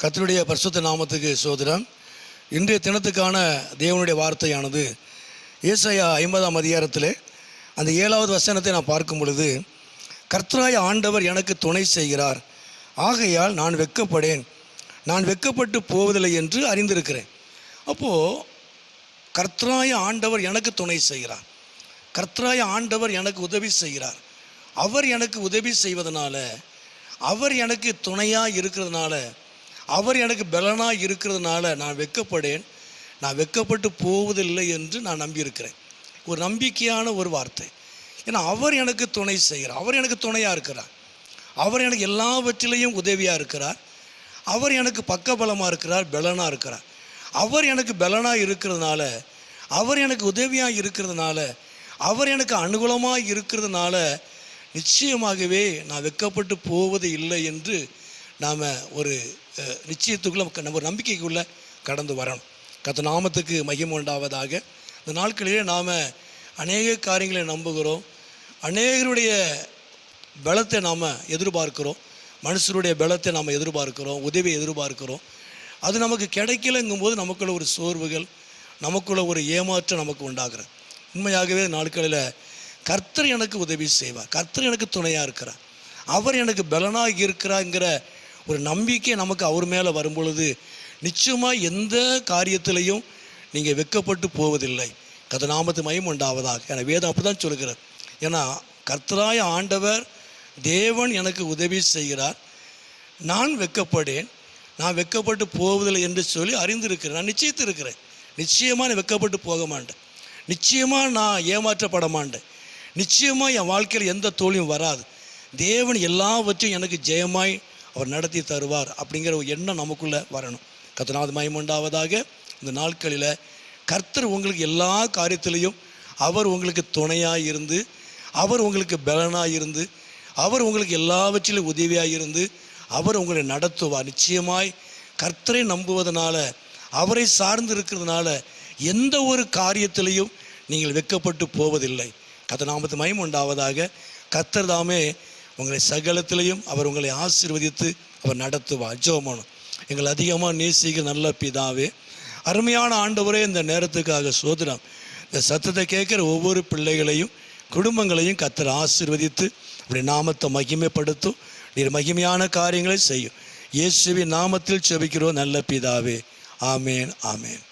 கர்த்தருடைய பரிசுத்த நாமத்துக்கு சோதரம் இன்றைய தினத்துக்கான தேவனுடைய வார்த்தையானது ஏசாயா ஐம்பதாம் அதிகாரத்தில் அந்த ஏழாவது வசனத்தை நான் பார்க்கும் பொழுது கர்த்தராய ஆண்டவர் எனக்கு துணை செய்கிறார். ஆகையால் நான் வெக்கப்படேன். நான் வெட்கப்பட்டு போவதில்லை என்று அறிந்திருக்கிறேன். அப்போது கர்த்தராய ஆண்டவர் எனக்கு துணை செய்கிறார். கர்த்தராய ஆண்டவர் எனக்கு உதவி செய்கிறார். அவர் எனக்கு உதவி செய்வதனால அவர் எனக்கு துணையாக இருக்கிறதுனால அவர் எனக்கு பலனாக இருக்கிறதுனால நான் வெக்கப்படேன். நான் வெட்கப்பட்டு போவதில்லை என்று நான் நம்பியிருக்கிறேன். ஒரு நம்பிக்கையான ஒரு வார்த்தை. ஏன்னா அவர் எனக்கு துணை செய்கிறார். அவர் எனக்கு துணையாக இருக்கிறார். அவர் எனக்கு எல்லாவற்றிலையும் உதவியாக இருக்கிறார். அவர் எனக்கு பக்கபலமாக இருக்கிறார் பலனாக இருக்கிறார். அவர் எனக்கு பலனாக இருக்கிறதுனால அவர் எனக்கு உதவியாக இருக்கிறதுனால அவர் எனக்கு அனுகூலமாக இருக்கிறதுனால நிச்சயமாகவே நான் வெட்கப்பட்டு போவது இல்லை என்று நாம் ஒரு நிச்சயத்துக்குள்ளே நம்ம ஒரு நம்பிக்கைக்குள்ளே கடந்து வரணும். கத்த நாமத்துக்கு மையம் உண்டாவதாக. இந்த நாட்களிலே நாம் அநேக காரியங்களை நம்புகிறோம். அநேகருடைய பலத்தை நாம் எதிர்பார்க்கிறோம். மனுஷருடைய பலத்தை நாம் எதிர்பார்க்கிறோம். உதவியை எதிர்பார்க்கிறோம். அது நமக்கு கிடைக்கலங்கும் போது நமக்குள்ள ஒரு சோர்வுகள் நமக்குள்ள ஒரு ஏமாற்றம் நமக்கு உண்டாகிறது. உண்மையாகவே நாட்களில் கர்த்தர் எனக்கு உதவி செய்வார். கர்த்தர் எனக்கு துணையாக இருக்கிறார். அவர் எனக்கு பலனாக இருக்கிறாங்கிற ஒரு நம்பிக்கை நமக்கு அவர் மேலே வரும்பொழுது நிச்சயமாக எந்த காரியத்திலையும் நீங்கள் வெட்கப்பட்டு போவதில்லை. கத நாமத்து மயம் உண்டாவதாக. என வேதம் அப்படி தான் சொல்கிறார் ஏன்னா கர்த்தராய ஆண்டவர் தேவன் எனக்கு உதவி செய்கிறார். நான் வெக்கப்படேன். நான் வெட்கப்பட்டு போவதில்லை என்று சொல்லி அறிந்திருக்கிறேன். நான் நிச்சயத்து இருக்கிறேன் நிச்சயமாக நான் வெட்கப்பட்டு போக மாட்டேன். நிச்சயமாக நான் ஏமாற்றப்பட மாட்டேன். நிச்சயமாக என் வாழ்க்கையில் எந்த தோல்வியும் வராது. தேவன் எல்லாவற்றையும் எனக்கு ஜெயமாய் அவர் நடத்தி தருவார் அப்படிங்கிற ஒரு எண்ணம் நமக்குள்ளே வரணும். கத்தனாவது மயமுண்டாவதாக இந்த நாட்களில் கர்த்தர் உங்களுக்கு எல்லா காரியத்திலையும் அவர் உங்களுக்கு துணையாக இருந்து அவர் உங்களுக்கு பலனாக இருந்து அவர் உங்களுக்கு எல்லாவற்றிலும் உதவியாக இருந்து அவர் உங்களை நடத்துவார். நிச்சயமாய் கர்த்தரை நம்புவதனால அவரை சார்ந்து இருக்கிறதுனால எந்த ஒரு காரியத்திலையும் நீங்கள் வெட்கப்பட்டு போவதில்லை. கத்தநாமத்து மயம் உண்டாவதாக கர்த்தர் தாமே உங்களை சகலத்திலையும் அவர் உங்களை ஆசீர்வதித்து அவர் நடத்துவார். ஜோமனும் எங்களை அதிகமாக நேசிக்கிற நல்ல பிதாவே அருமையான ஆண்டவரே இந்த நேரத்துக்காக சோதனம். இந்த சத்தத்தை கேட்குற ஒவ்வொரு பிள்ளைகளையும் குடும்பங்களையும் கத்தர் ஆசீர்வதித்து அப்படி நாமத்தை மகிமைப்படுத்தும். நீர் மகிமையான காரியங்களை செய்யும். இயேசுவின் நாமத்தில் செபிக்கிறோம் நல்ல பிதாவே. ஆமேன் ஆமேன்.